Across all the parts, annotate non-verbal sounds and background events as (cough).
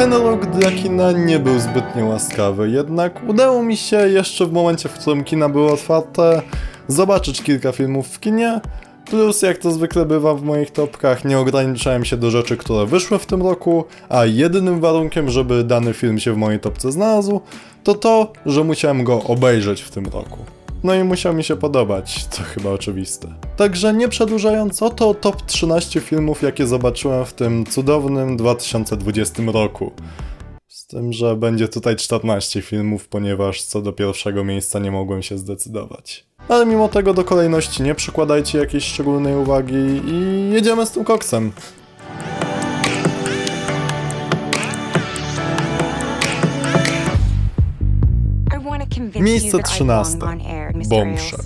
Ten rok dla kina nie był zbytnio łaskawy, jednak udało mi się jeszcze w momencie, w którym kina były otwarte, zobaczyć kilka filmów w kinie. Plus, jak to zwykle bywa w moich topkach, nie ograniczałem się do rzeczy, które wyszły w tym roku, a jedynym warunkiem, żeby dany film się w mojej topce znalazł, to to, że musiałem go obejrzeć w tym roku. No i musiał mi się podobać, to chyba oczywiste. Także nie przedłużając, oto top 13 filmów, jakie zobaczyłem w tym cudownym 2020 roku. Z tym, że będzie tutaj 14 filmów, ponieważ co do pierwszego miejsca nie mogłem się zdecydować. Ale mimo tego do kolejności nie przykładajcie jakiejś szczególnej uwagi i jedziemy z tym koksem. Miejsce 13. Bombshell. Bombshell.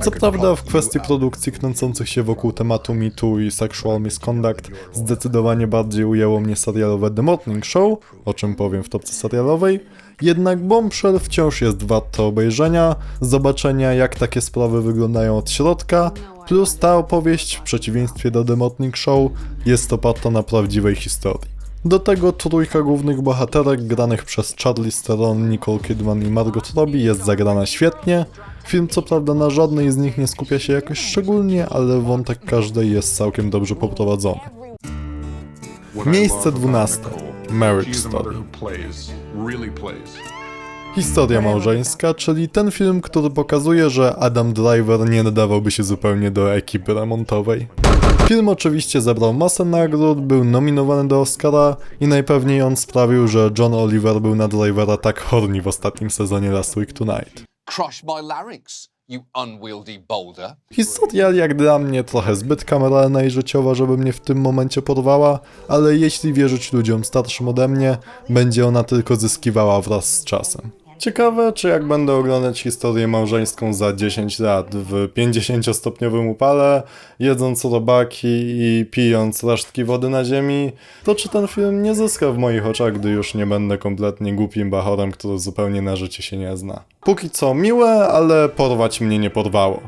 Co prawda w kwestii produkcji kręcących się wokół tematu MeToo i Sexual Misconduct zdecydowanie bardziej ujęło mnie serialowe The Morning Show, o czym powiem w topce serialowej, jednak Bombshell wciąż jest warte obejrzenia, zobaczenia jak takie sprawy wyglądają od środka, plus ta opowieść w przeciwieństwie do The Morning Show jest oparta na prawdziwej historii. Do tego trójka głównych bohaterek granych przez Charlie Theron, Nicole Kidman i Margot Robbie jest zagrana świetnie. Film co prawda na żadnej z nich nie skupia się jakoś szczególnie, ale wątek każdej jest całkiem dobrze poprowadzony. Miejsce 12. Marriage Story. Historia małżeńska, czyli ten film, który pokazuje, że Adam Driver nie nadawałby się zupełnie do ekipy remontowej. Film oczywiście zebrał masę nagród, był nominowany do Oscara i najpewniej on sprawił, że John Oliver był na Drivera tak horny w ostatnim sezonie Last Week Tonight. Crush my larynx, you unwieldy boulder. Historia jak dla mnie trochę zbyt kameralna i życiowa, żeby mnie w tym momencie porwała, ale jeśli wierzyć ludziom starszym ode mnie, będzie ona tylko zyskiwała wraz z czasem. Ciekawe, czy jak będę oglądać historię małżeńską za 10 lat w 50-stopniowym upale, jedząc robaki i pijąc resztki wody na ziemi, to czy ten film nie zyska w moich oczach, gdy już nie będę kompletnie głupim bachorem, który zupełnie na życie się nie zna. Póki co miłe, ale porwać mnie nie porwało.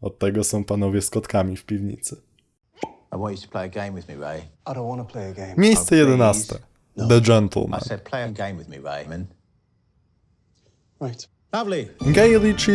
Od tego są panowie z kotkami w piwnicy. Miejsce 11. The Gentleman. Right. Lovely.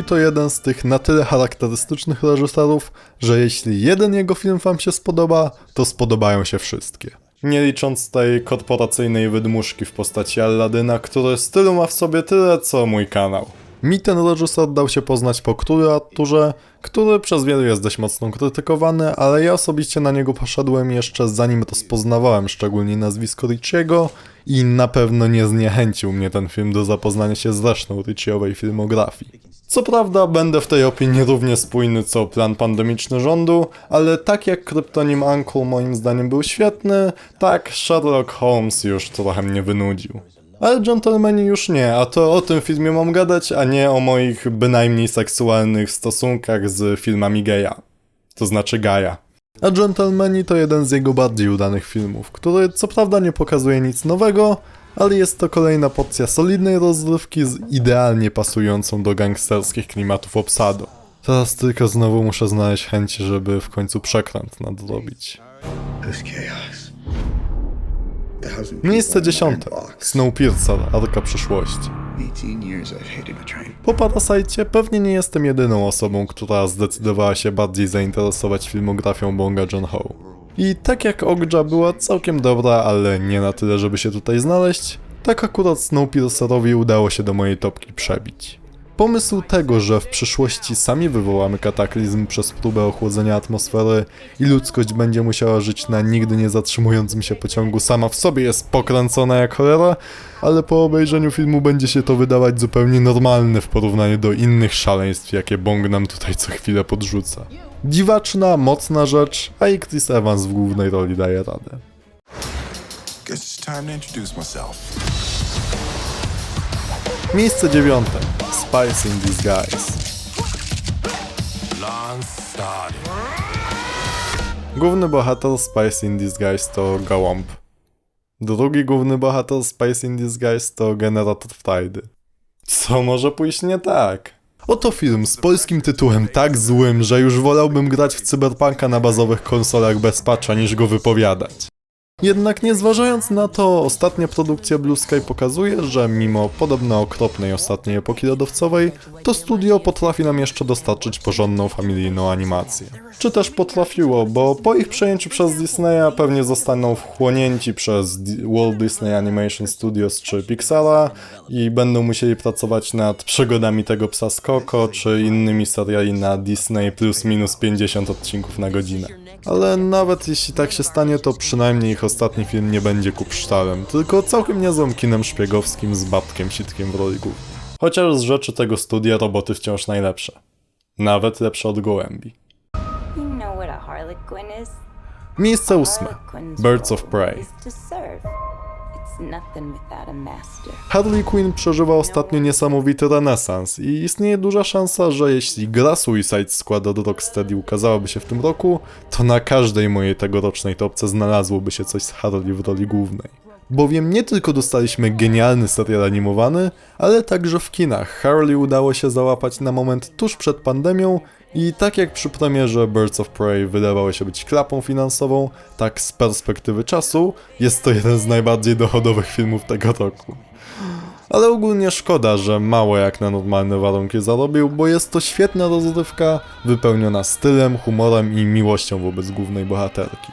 To jeden z tych na tyle charakterystycznych reżyserów, że jeśli jeden jego film wam się spodoba, to spodobają się wszystkie. Nie licząc tej korporacyjnej wydmuszki w postaci Alladyna, który stylu ma w sobie tyle co mój kanał. Mi ten reżyser dał się poznać po Królu Arturze, który przez wielu jest dość mocno krytykowany, ale ja osobiście na niego poszedłem jeszcze zanim rozpoznawałem szczególnie nazwisko Richiego i na pewno nie zniechęcił mnie ten film do zapoznania się z resztą Richiowej filmografii. Co prawda będę w tej opinii równie spójny co plan pandemiczny rządu, ale tak jak Kryptonim Uncle moim zdaniem był świetny, tak Sherlock Holmes już trochę mnie wynudził. Ale Gentlemani już nie, a to o tym filmie mam gadać, a nie o moich bynajmniej seksualnych stosunkach z filmami geja. To znaczy Gaja. A Gentlemani to jeden z jego bardziej udanych filmów, który co prawda nie pokazuje nic nowego, ale jest to kolejna porcja solidnej rozrywki z idealnie pasującą do gangsterskich klimatów obsadą. Teraz tylko znowu muszę znaleźć chęci, żeby w końcu przekręt nadrobić. This chaos. Miejsce in dziesiąte. Snowpiercer, Arka Przyszłości. 18 years I've hated a train. Po Parasite pewnie nie jestem jedyną osobą, która zdecydowała się bardziej zainteresować filmografią Bonga Joon-ho. I tak jak Ogja była całkiem dobra, ale nie na tyle, żeby się tutaj znaleźć, tak akurat Snowpiercerowi udało się do mojej topki przebić. Pomysł tego, że w przyszłości sami wywołamy kataklizm przez próbę ochłodzenia atmosfery i ludzkość będzie musiała żyć na nigdy nie zatrzymującym się pociągu sama w sobie jest pokręcona jak cholera, ale po obejrzeniu filmu będzie się to wydawać zupełnie normalne w porównaniu do innych szaleństw, jakie Bong nam tutaj co chwilę podrzuca. Dziwaczna, mocna rzecz, a i Chris Evans w głównej roli daje radę. Miejsce dziewiąte. Spice in Disguise. Główny bohater Spice in Disguise to Gołąb. Drugi główny bohater Spice in Disguise to generator frajdy. Co może pójść nie tak? Oto film z polskim tytułem tak złym, że już wolałbym grać w cyberpunka na bazowych konsolach bez patcha niż go wypowiadać. Jednak nie zważając na to, ostatnia produkcja Blue Sky pokazuje, że mimo podobno okropnej ostatniej epoki lodowcowej, to studio potrafi nam jeszcze dostarczyć porządną familijną animację. Czy też potrafiło, bo po ich przejęciu przez Disneya pewnie zostaną wchłonięci przez Walt Disney Animation Studios czy Pixara i będą musieli pracować nad przygodami tego psa Coco czy innymi seriali na Disney plus minus 50 odcinków na godzinę. Ale nawet jeśli tak się stanie, to przynajmniej ich ostatni film nie będzie kupsztalem, tylko całkiem niezłym kinem szpiegowskim z babkiem sitkiem w roli głównej. Chociaż z rzeczy tego studia roboty wciąż najlepsze. Nawet lepsze od gołębi. Miejsce ósme. Birds of Prey. Harley Quinn przeżywa ostatnio niesamowity renesans i istnieje duża szansa, że jeśli gra Suicide Squad od Rocksteady ukazałaby się w tym roku, to na każdej mojej tegorocznej topce znalazłoby się coś z Harley w roli głównej. Bowiem nie tylko dostaliśmy genialny serial animowany, ale także w kinach Harley udało się załapać na moment tuż przed pandemią i tak jak przy premierze Birds of Prey wydawało się być klapą finansową, tak z perspektywy czasu jest to jeden z najbardziej dochodowych filmów tego roku. Ale ogólnie szkoda, że mało jak na normalne warunki zarobił, bo jest to świetna rozrywka, wypełniona stylem, humorem i miłością wobec głównej bohaterki.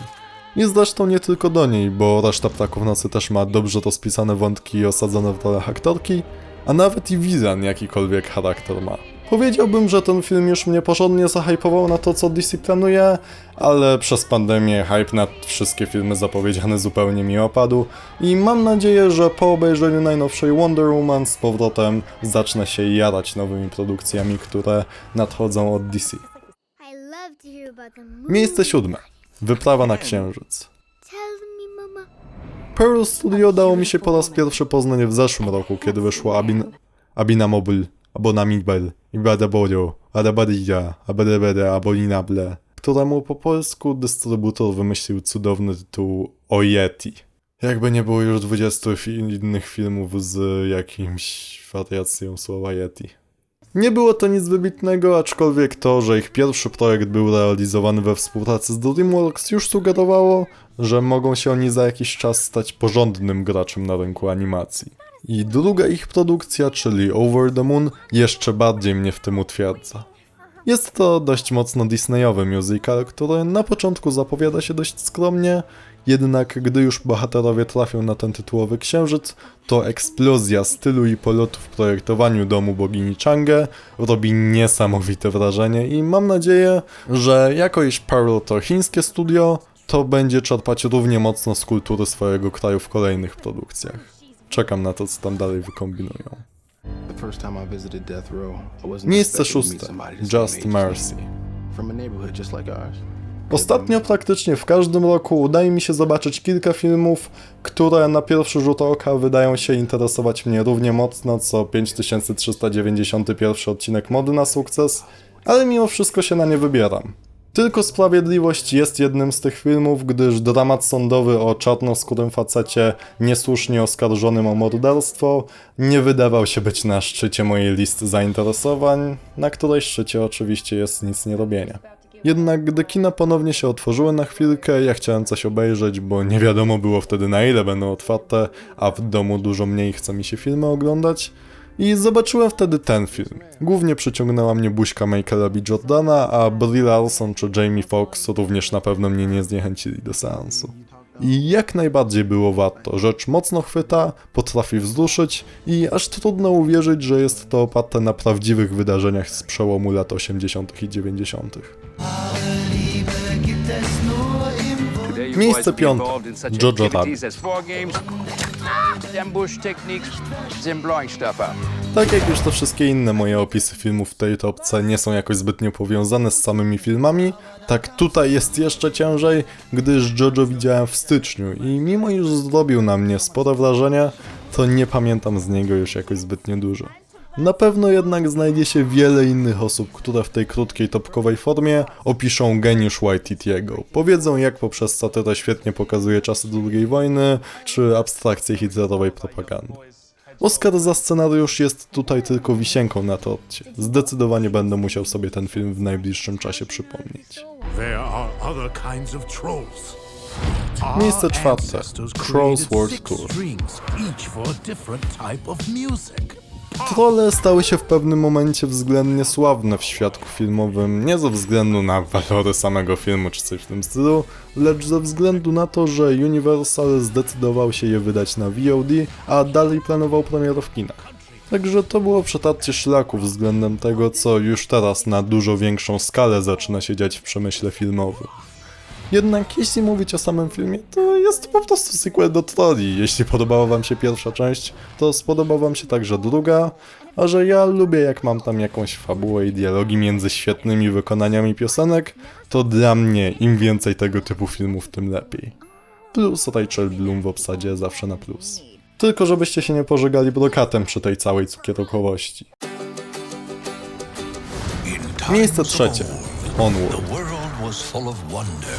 I zresztą nie tylko do niej, bo reszta Ptaków Nocy też ma dobrze rozpisane wątki i osadzone w rolach aktorki, a nawet i Wizan jakikolwiek charakter ma. Powiedziałbym, że ten film już mnie porządnie zahypował na to, co DC planuje, ale przez pandemię hype na wszystkie filmy zapowiedziane zupełnie mi opadł i mam nadzieję, że po obejrzeniu najnowszej Wonder Woman z powrotem zacznę się jarać nowymi produkcjami, które nadchodzą od DC. Miejsce siódme. Wyprawa na Księżyc. Pearl Studio dało mi się po raz pierwszy poznać w zeszłym roku, kiedy wyszło Abin... Abinamobil, Abonamibel, Ibadabodio, Adabadia, Abedebede, Aboninable, któremu po polsku dystrybutor wymyślił cudowny tytuł O Yeti. Jakby nie było już 20 fi innych filmów z jakimś wariacją słowa Yeti. Nie było to nic wybitnego, aczkolwiek to, że ich pierwszy projekt był realizowany we współpracy z DreamWorks już sugerowało, że mogą się oni za jakiś czas stać porządnym graczem na rynku animacji. I druga ich produkcja, czyli Over the Moon, jeszcze bardziej mnie w tym utwierdza. Jest to dość mocno Disneyowy musical, który na początku zapowiada się dość skromnie, jednak gdy już bohaterowie trafią na ten tytułowy księżyc, to eksplozja stylu i polotu w projektowaniu domu bogini Chang'e robi niesamowite wrażenie i mam nadzieję, że jako iż Pearl to chińskie studio, to będzie czerpać równie mocno z kultury swojego kraju w kolejnych produkcjach. Czekam na to, co tam dalej wykombinują. Miejsce szóste. Just Mercy. Ostatnio praktycznie w każdym roku udaje mi się zobaczyć kilka filmów, które na pierwszy rzut oka wydają się interesować mnie równie mocno co 5391 odcinek Mody na sukces, ale mimo wszystko się na nie wybieram. Tylko Sprawiedliwość jest jednym z tych filmów, gdyż dramat sądowy o czarnoskórym facecie niesłusznie oskarżonym o morderstwo nie wydawał się być na szczycie mojej listy zainteresowań, na której szczycie oczywiście jest nic nie robienia. Jednak gdy kina ponownie się otworzyły na chwilkę, ja chciałem coś obejrzeć, bo nie wiadomo było wtedy na ile będą otwarte, a w domu dużo mniej chce mi się filmy oglądać. I zobaczyłem wtedy ten film. Głównie przyciągnęła mnie buźka Michaela B. Jordana, a Brie Larson czy Jamie Foxx również na pewno mnie nie zniechęcili do seansu. I jak najbardziej było warto. Rzecz mocno chwyta, potrafi wzruszyć i aż trudno uwierzyć, że jest to oparte na prawdziwych wydarzeniach z przełomu lat 80. i 90. Miejsce piąte. Jojo up. Tak jak już te wszystkie inne moje opisy filmów w tej topce nie są jakoś zbytnio powiązane z samymi filmami, tak tutaj jest jeszcze ciężej, gdyż JoJo widziałem w styczniu i mimo iż zrobił na mnie spore wrażenie, to nie pamiętam z niego już jakoś zbytnio dużo. Na pewno jednak znajdzie się wiele innych osób, które w tej krótkiej topkowej formie opiszą geniusz Waititiego. Powiedzą jak poprzez satyrę świetnie pokazuje czasy II wojny, czy abstrakcję hitlerowej propagandy. Oscar za scenariusz jest tutaj tylko wisienką na torcie. Zdecydowanie będę musiał sobie ten film w najbliższym czasie przypomnieć. Miejsce czwarte. Trolls World Tour. Trolle stały się w pewnym momencie względnie sławne w świadku filmowym, nie ze względu na walory samego filmu czy coś w tym stylu, lecz ze względu na to, że Universal zdecydował się je wydać na VOD, a dalej planował premierę w kinach. Także to było przetarcie szlaku względem tego, co już teraz na dużo większą skalę zaczyna się dziać w przemyśle filmowym. Jednak jeśli mówić o samym filmie, to jest to po prostu sequel do Trolli. Jeśli podobała wam się pierwsza część, to spodoba wam się także druga, a że ja lubię jak mam tam jakąś fabułę i dialogi między świetnymi wykonaniami piosenek, to dla mnie im więcej tego typu filmów, tym lepiej. Plus Rachel Bloom w obsadzie zawsze na plus. Tylko żebyście się nie pożegali brokatem przy tej całej cukierkowości. Miejsce trzecie. Onward. Was full of wonder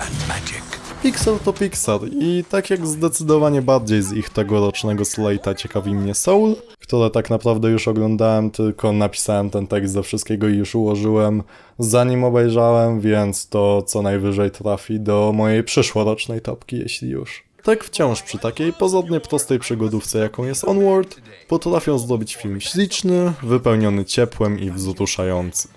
and magic. Pixar to Pixar i tak jak zdecydowanie bardziej z ich tegorocznego slate'a ciekawi mnie Soul, które tak naprawdę już oglądałem, tylko napisałem ten tekst do wszystkiego i już ułożyłem zanim obejrzałem, więc to co najwyżej trafi do mojej przyszłorocznej topki, jeśli już. Tak wciąż przy takiej pozornie prostej przygodówce jaką jest Onward, potrafią zrobić film śliczny, wypełniony ciepłem i wzruszający.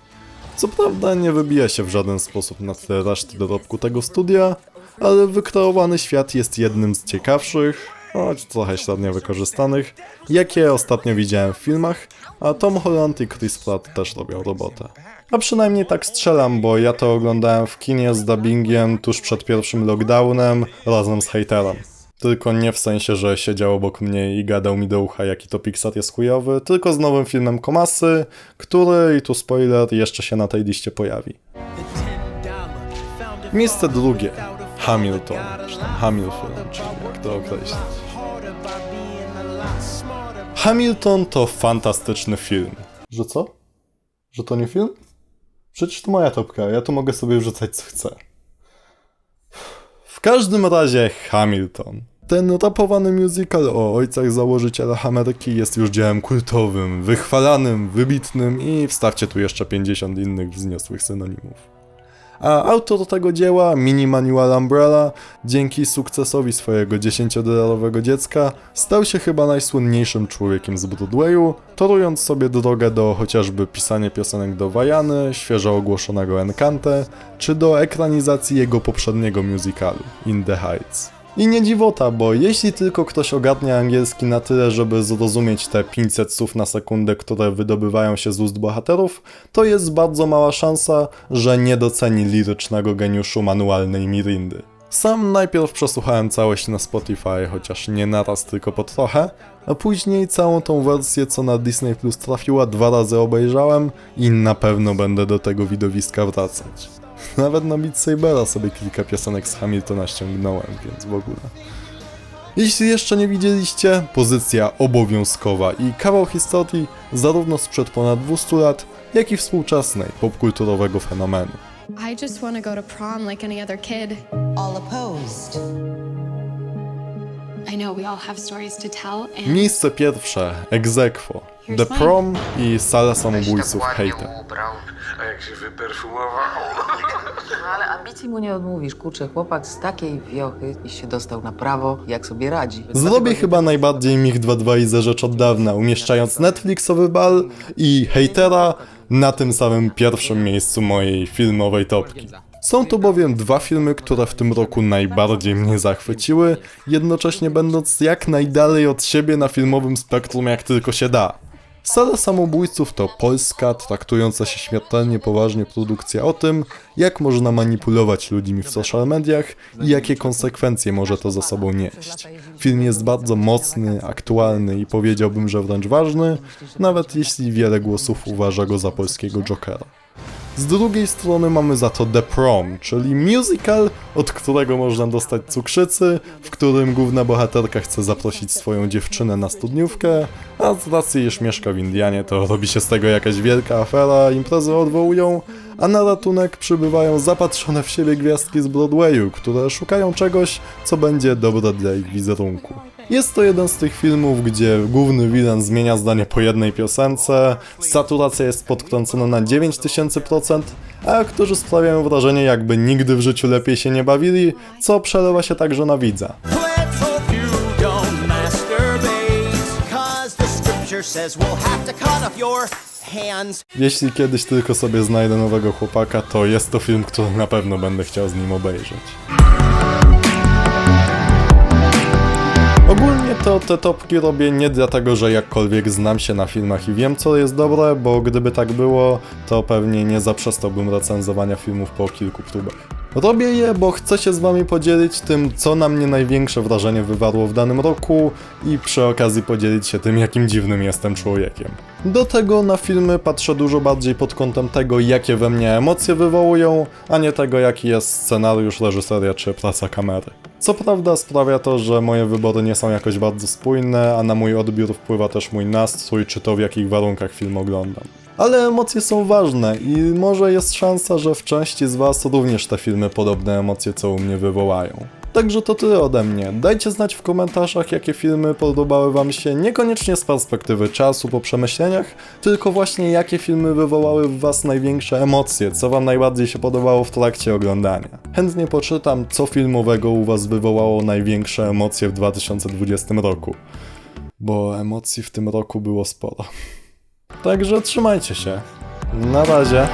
Co prawda nie wybija się w żaden sposób na tle reszty dorobku tego studia, ale wykreowany świat jest jednym z ciekawszych, choć trochę średnio wykorzystanych, jakie ostatnio widziałem w filmach, a Tom Holland i Chris Pratt też robią robotę. A przynajmniej tak strzelam, bo ja to oglądałem w kinie z dubbingiem tuż przed pierwszym lockdownem razem z hejterem. Tylko nie w sensie, że siedział obok mnie i gadał mi do ucha, jaki to Pixar jest chujowy, tylko z nowym filmem Komasy, który, i tu spoiler, jeszcze się na tej liście pojawi. Miejsce drugie. Hamilton, Hamilton, czy jak to określić. Hamilton to fantastyczny film. Że co? Że to nie film? Przecież to moja topka, ja tu mogę sobie wrzucać co chcę. W każdym razie Hamilton. Ten rapowany musical o ojcach założycielach Ameryki jest już dziełem kultowym, wychwalanym, wybitnym i wstawcie tu jeszcze 50 innych wzniosłych synonimów. A autor tego dzieła, Mini Manuel Umbrella, dzięki sukcesowi swojego 10-dolarowego dziecka, stał się chyba najsłynniejszym człowiekiem z Broadwayu, torując sobie drogę do chociażby pisania piosenek do Wajany, świeżo ogłoszonego Encante, czy do ekranizacji jego poprzedniego musicalu, In the Heights. I nie dziwota, bo jeśli tylko ktoś ogarnia angielski na tyle, żeby zrozumieć te 500 słów na sekundę, które wydobywają się z ust bohaterów, to jest bardzo mała szansa, że nie doceni lirycznego geniuszu manualnej Mirindy. Sam najpierw przesłuchałem całość na Spotify, chociaż nie naraz, tylko po trochę, a później całą tą wersję, co na Disney Plus trafiła, dwa razy obejrzałem i na pewno będę do tego widowiska wracać. Nawet na Beat Sabera sobie kilka piosenek z Hamiltona ściągnąłem, więc w ogóle. Jeśli jeszcze nie widzieliście, pozycja obowiązkowa i kawał historii zarówno sprzed ponad 200 lat, jak i współczesnej popkulturowego fenomenu. I just want to go to prom like any other kid. All opposed. Miejsce pierwsze, Exequo, The Prom i Sala Samobójców Hater. A jak się wyperfumował? (laughs) No ale ambicji mu nie odmówisz. Kurczę, chłopak z takiej wiochy i się dostał na prawo, jak sobie radzi. Zrobię chyba najbardziej Mich 22 i ze rzecz od dawna, umieszczając Netflixowy bal i hejtera na tym samym pierwszym miejscu mojej filmowej topki. Są to bowiem dwa filmy, które w tym roku najbardziej mnie zachwyciły, jednocześnie będąc jak najdalej od siebie na filmowym spektrum jak tylko się da. Sala Samobójców to polska, traktująca się śmiertelnie poważnie produkcja o tym, jak można manipulować ludźmi w social mediach i jakie konsekwencje może to za sobą nieść. Film jest bardzo mocny, aktualny i powiedziałbym, że wręcz ważny, nawet jeśli wiele głosów uważa go za polskiego Jokera. Z drugiej strony mamy za to The Prom, czyli musical, od którego można dostać cukrzycy, w którym główna bohaterka chce zaprosić swoją dziewczynę na studniówkę, a z racji, iż mieszka w Indianie, to robi się z tego jakaś wielka afera, imprezy odwołują, a na ratunek przybywają zapatrzone w siebie gwiazdki z Broadwayu, które szukają czegoś, co będzie dobre dla ich wizerunku. Jest to jeden z tych filmów, gdzie główny wilen zmienia zdanie po jednej piosence, saturacja jest podkręcona na 9000%, a aktorzy sprawiają wrażenie jakby nigdy w życiu lepiej się nie bawili, co przelewa się także na widza. Jeśli kiedyś tylko sobie znajdę nowego chłopaka, to jest to film, który na pewno będę chciał z nim obejrzeć. Ogólnie to te topki robię nie dlatego, że jakkolwiek znam się na filmach i wiem co jest dobre, bo gdyby tak było, to pewnie nie zaprzestałbym recenzowania filmów po kilku próbach. Robię je, bo chcę się z wami podzielić tym, co na mnie największe wrażenie wywarło w danym roku i przy okazji podzielić się tym, jakim dziwnym jestem człowiekiem. Do tego na filmy patrzę dużo bardziej pod kątem tego, jakie we mnie emocje wywołują, a nie tego, jaki jest scenariusz, reżyseria czy praca kamery. Co prawda sprawia to, że moje wybory nie są jakoś bardzo spójne, a na mój odbiór wpływa też mój nastrój, czy to w jakich warunkach film oglądam. Ale emocje są ważne i może jest szansa, że w części z Was również te filmy podobne emocje co u mnie wywołają. Także to tyle ode mnie. Dajcie znać w komentarzach, jakie filmy podobały Wam się, niekoniecznie z perspektywy czasu po przemyśleniach, tylko właśnie jakie filmy wywołały w Was największe emocje, co Wam najbardziej się podobało w trakcie oglądania. Chętnie poczytam, co filmowego u Was wywołało największe emocje w 2020 roku. Bo emocji w tym roku było sporo. Także trzymajcie się. Na razie.